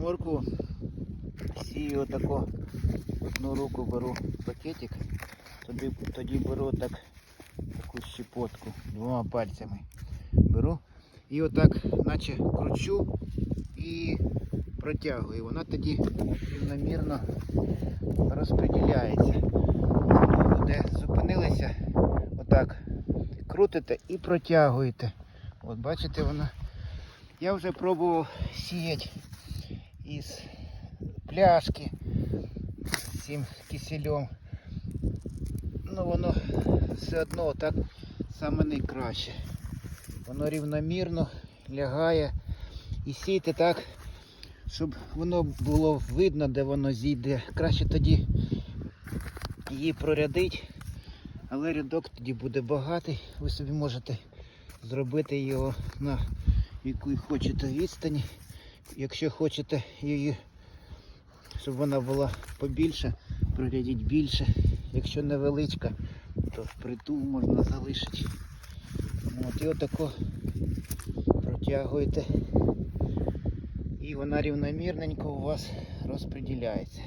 моркву сію отако одну руку беру пакетик, тоді, тоді беру так таку щепотку двома пальцями беру і отак наче кручу і протягую. Вона тоді рівномірно розподіляється. Де зупинилися, отак крутите і протягуєте. От бачите, вона. Я вже пробував сіяти із пляшки з цим кисельом. Ну воно все одно так саме найкраще. Воно рівномірно лягає і сійте так, щоб воно було видно, де воно зійде. Краще тоді її прорядить, але рядок тоді буде багатий. Ви собі можете зробити його на яку хочете відстані. Якщо хочете її, щоб вона була побільше, прорядіть більше. Якщо невеличка, то впритул можна залишити. От, і отако протягуєте. І вона рівномірненько у вас розподіляється.